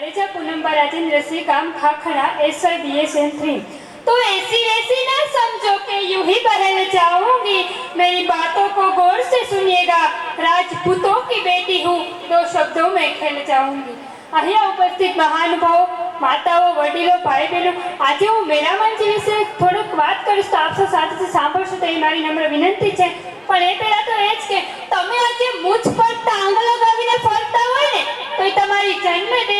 वाणिज्य पूनम्बर राजेंद्र सिंह काम खाखड़ा S I B S N three तो ऐसी वैसी ना समझो कि यूं ही बहल जाऊंगी मेरी बातों को गौर से सुनिएगा राजपूतों की बेटी हूँ दो शब्दों में खेल जाऊंगी અહીંયા ઉપસ્થિત મહાનુભાવો માતાઓ વડીલો ભાઈ બહેનો આજે હું મેરામંજી વિશે થોડુંક વાત કરીશ તો આપ સૌ સાથે સાંભળશો તો એ મારી નમ્ર વિનંતી છે પણ એ પહેલા તો એ જ કે તમે આજે મુછ પર ટાંગ લગાવીને ફરતા હોય ને તો એ તમારી જન્મ દેવાવાળી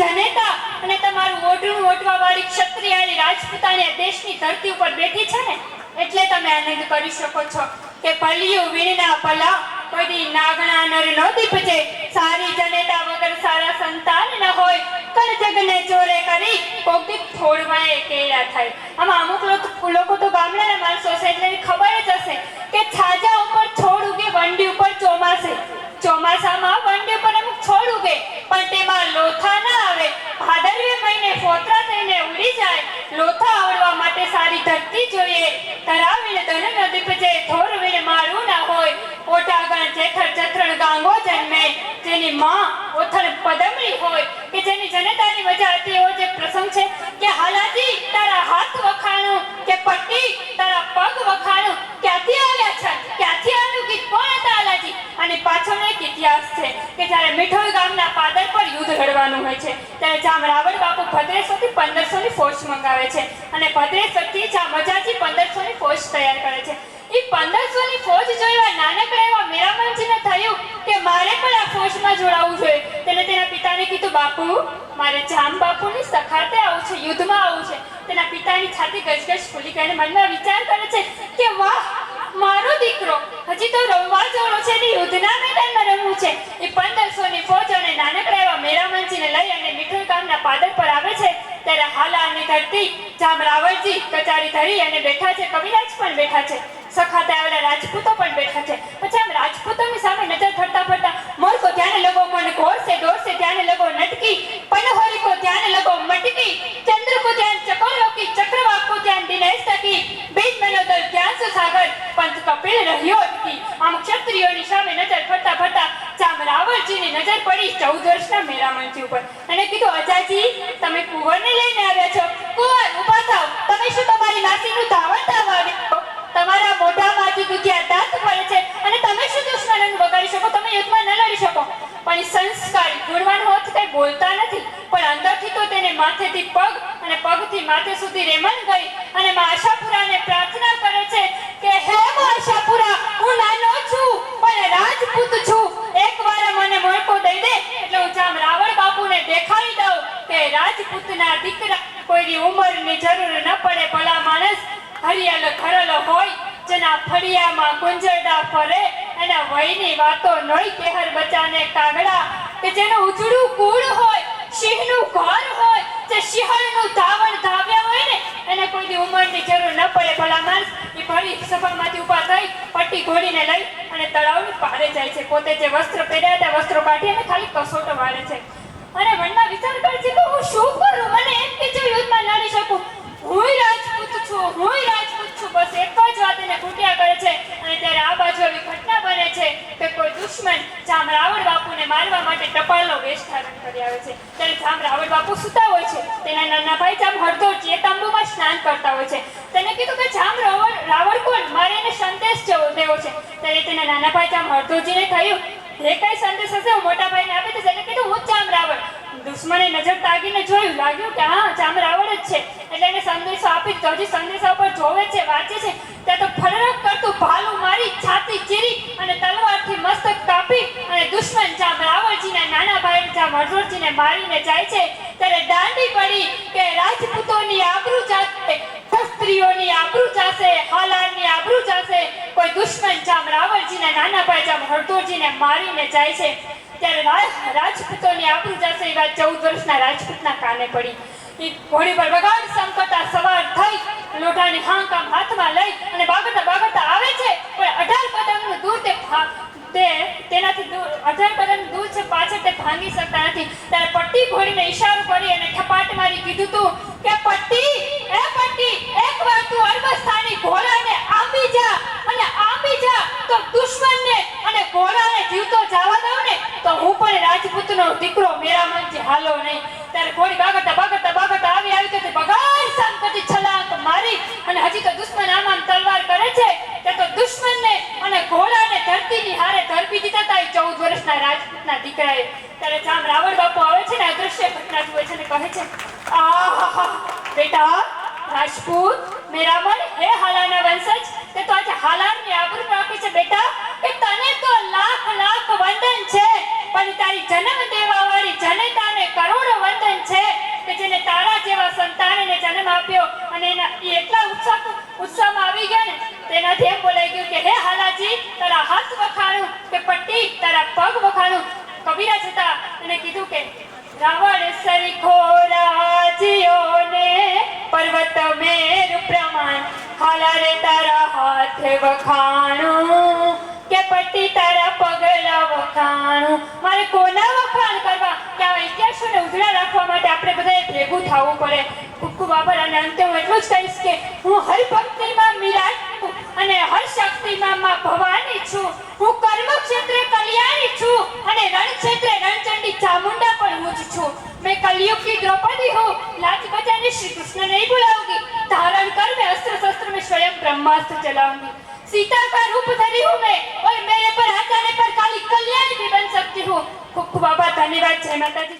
જનેતા અને તમારું મોઢું ઓઢવા વાળી ક્ષત્રિયાળી રાજપૂતાની દેશની ધરતી ઉપર બેઠી છે ને, એટલે તમે આનંદ કરી શકો છો કે પલિયું વીણના પલા કોઈ નાગણા નર નો દીપજે સારી જનેતા વગર સારા સંતાન ન હોય. કર જગને ચોરે કરી કોકી થોડવાએ કેળા થાય. આમાં અમુક લોકો તો ગામડાના માણસો છે એટલે ખબર જ હશે કે છાજા ઉપર છોડ ઉગે, વંડી ઉપર ચોમાસે. ચોમાસામાં વંડી ઉપર અમુક છોડ ઉગે, પણ તેમાં લોથા ના આવે ભાદરવે મહિને ફોતરા થઈને ઉડી જાય લોથા આવડવા માટે સારી ધરતી જોઈએ તરાવીને ધન નદી પજે થોરવીને મારું ના હોય ઓટાગણ જેઠર જઠરણ ગાંગો જન્મે જેની માં ઓથણ પદમણી હોય, કે જેની જનતાની વજા હતી એવો જે પ્રસંગ છે કે હાલાજી, તારા હાથ વખાણું, કે પટ્ટી, તારા પગ વખાણું, ક્યાંથી આવ્યા છે? ક્યાંથી આવ્યું ગીત? કોણ હતા હાલાજી? અને પાછળનો એક ઇતિહાસ છે કે જ્યારે મીઠોઈ ગામના પાદર પર યુદ્ધ લડવાનું હોય છે, ત્યારે જામ રાવણ બાપુ ભદ્રેશ્વરથી પંદરસો ની ફોજ મંગાવે છે. અને ભદ્રેશ્વરથી જામ મજાજી પંદરસો ની ફોજ તૈયાર કરે છે એ પંદરસો ની ફોજ જોઈ નાનકડા એવા મેરામણજીને થયું કે મારે પણ આ ફોજમાં જોડાવવું જોઈએ તેને તેના પિતાને કીધું, બાપુ, મારે જામ બાપુની સખાતે આવું છે, યુદ્ધમાં આવું છે. તેના પિતાની છાતી ગજગજ ફૂલી ગઈ અને મનમાં વિચાર કરે છે કે, વાહ, મારો દીકરો હજી તો રમવા જવાનો છે ને યુદ્ધના મેદાનમાં રમવું છે. એ પંદરસો ની ફોજ અને નાનકડા એવા મેરામણજીને લઈ અને મીઠોઈ ગામના પાદર પર આવે છે. ત્યારે હાલાની ધરતી જામ રાવળજી કચારી ધરી અને બેઠા છે. કવિરાજ પણ બેઠા છે. સખાતે આવેલા રાજપૂતો પણ બેઠા છે. પછી આમ રાજપૂતોની સામે નજર ફરતા ફરતા મોર કો લોકો પણ ઘોર સે ધ્યાન લગો નટકી પનહોરી કો ધ્યાન લગો મટકી ચંદ્ર કો ધ્યાન ચકોરો કી ચક્રવાક કો ધ્યાન દિનેશ તકી બીજ મેલોદર ધ્યાન સો સાગર પંથ કપિલ રહ્યો અટકી આમ ક્ષત્રિયોની સામે નજર ફરતા ફરતા જામ નજર પડી ચૌદ વર્ષના મેરામણજી ઉપર. અને કીધું, અજાજી, તમે કુંવરને લઈને આવ્યા છો. કુંવર, ઊભા થાવ. તમે શું તમારી માસીનું ધાવણ ધાવા આવ્યા છો? તમારા મોઢામાંથી દુધિયા દાંત પડે છે અને તમે શું દુશ્મનોને બગાડી શકો? તમે યુદ્ધમાં ન લડી શકો. પણ સંસ્કારી ગુણવાન હોત કઈ બોલતા નથી. પણ અંદરથી તો તેને માથેથી પગ અને પગથી માથે સુધી રેમન ગઈ અને માં આશાપુરાને પ્રાર્થના કરે છે કે હે માં આશાપુરા હું નાનો છું પણ રાજપૂત છું એકવાર મને મોકો દઈ દે એટલે હું જામ રાવણ બાપુને દેખાડી દઉં કે રાજપૂતના દીકરા કોઈની ઉંમરની જરૂર ન પડે ભલા માણસ. હરિયાળ ખરેલો હોય, જેના ફળિયામાં ગુંજરડા ફરે, એના વયની વાતો નોઈ કેહર બચાને કાગડા કે જેનું ઉજળું કુળ હોય, સિંહનું ઘર હોય, જે સિંહણનું ધાવણ ધાવ્યા હોય ને, એને કોઈની ઉંમરની જરૂર ન પડે ભલા માણસ. એ ફરી સભામાંથી ઊભા થઈ, પટ્ટી ઘોડીને લઈ અને તળાવની પારે જાય છે. પોતે જે વસ્ત્ર પહેર્યા હતા, વસ્ત્રો કાઢી અને ખાલી કસોટો વાળે છે. અને મનમાં વિચાર કરે છે કે હું શું કરું મને એમ કે જો યુદ્ધમાં લડી શકું હુંય રાજપૂત છું હુંય રાજપૂત છું બસ એક જ વાત એને ખૂટ્યા કરે છે અને ત્યારે આ બાજુ એવી ઘટના બને છે કે કોઈ દુશ્મન જામ રાવણ બાપુને મારવા માટે ટપાલનો વેશ ધારણ કરી આવે છે. ત્યારે જામ રાવણ બાપુ સૂતા હોય છે. તેના નાના ભાઈ જામ હળદોળજી એ તાંબુમાં સ્નાન કરતા હોય છે. તેને કીધું કે જામ રાવણ રાવણ કોણ? મારે એને સંદેશ જેવો દેવો છે. ત્યારે તેના નાના ભાઈ જામ હળદોળજીને થયું જે કઈ સંદેશ હશે હું મોટા ભાઈને આપી દઈશ. એટલે કીધું, હું જામ રાવણ દુશ્મને નજર તાકીને જોયું. લાગ્યું કે હા જામ રાવણ જ છે એટલે એને સંદેશો આપી દીધો હજી સંદેશા ઉપર જોવે છે વાંચે છે ત્યાં તો ફડરક કરતું ભાલું મારી છાતી ચીરી અને તલવારથી મસ્તક કાપી અને દુશ્મન જામ રાવણજીના નાના ભાઈ મારીને જાય છે, ત્યારે દાંડી પડી કે રાજપૂતોની આબરૂ જાશે ક્ષત્રિયોની આબરૂ જાશે હાલારની આબરૂ જાશે કોઈ દુશ્મન જામ રાવણજીને નાના ભાઈ જામ હરદોરજીને મારીને જાય છે. ત્યારે રાજપૂતોની આબરૂ જાશે એ વાત ચૌદ વર્ષના રાજપૂતના કાને પડી. એ ઘોડી પર બગાડ સંકટા સવાર થઈ, લોઢાની હાંકામ હાથમાં લઈ અને બાગડતા બાગડતા આવે છે, પણ અઢાર કદમનું દૂર તે તે તેનાથી દૂર અઢાર બદન દૂર છે, પાછળ તે ભાંગી શકતા નથી. ત્યારે પટ્ટી ઘોડીને ઈશારો કરી અને થપાટ મારી કીધું તું કે, પટ્ટી, એ પટ્ટી એકવાર તું અલ્બસ્થાની ઘોડાને આંબી જા અને આંબી જા તો દુશ્મનને અને ઘોડાને જીવતો જવા દઉં ને તો તો હું પણ રાજપૂતનો દીકરો મેરામણથી હાલો નહીં ત્યારે ઘોડી બાગડતા બાગડતા બાગડતા આવી આવી તો તે બગાડ સામ કરતી છલાંગ મારી અને હજી તો દુશ્મન આમ આમ તલવાર કરે છે તે તો દુશ્મનને અને ઘોડાને ધરતીની હારે ધરપી દીધા હતા એ રાજપૂતના દીકરાએ ત્યારે જામ રાવણ બાપુ આવે છે ને અદૃશ્ય ઘટના જુએ છે ને કહે છે, આહા, બેટા, રાજપૂત મેરામણ હે હાલાના વંશજ, તે તો આજે હાલાની આબરૂ રાખે છે, બેટા. કે તને તો લાખ લાખ વંદન છે, પણ તારી જન્મ દેવાવાળી જનતાને કરોડો વંદન છે, કે જેને તારા જેવા સંતાનને જન્મ આપ્યો અને એના એટલા ઉત્સાહ ઉત્સાહમાં આવી ગયા ને, તેનાથી એમ બોલાઈ ગયું કે, હે હાલાજી, તારા હાથ તારા પગ વખાણું. કબીરા જતા અને કીધું કે, રાવણ સરખો ને પર્વત મેર પ્રમાણ. હાલા રે તારા હાથ વખાણું. કે પટ્ટી તારા પગલા વખાણું. મારે કોના વખાણ કરવા? કે આ ઇતિહાસોને ઉજળા રાખવા માટે આપણે બધાએ ભેગું થવું પડે. ખૂબ ખૂબ આભાર અને અંતે હું એટલું જ કહીશ કે હું હર ભક્તિમાં મિરાજ હર શક્તિમાં માં ભવાની છું હું કર્મ ક્ષેત્રે કલ્યાણી છું અને રણ ક્ષેત્રે રણચંડી ચામુંડા પણ હું જ છું मैं कलयुग की द्रौपदी हूँ लाज बचाने श्री कृष्ण नहीं बुलाऊंगी धारण कर मैं अस्त्र शस्त्र में स्वयं ब्रह्मास्त्र चलाऊंगी सीता का रूप धरी हूँ मैं और मेरे पर हाथ आने पर काली कल्याणी भी बन सकती हूँ खूब खूब आभार धन्यवाद जय माता दी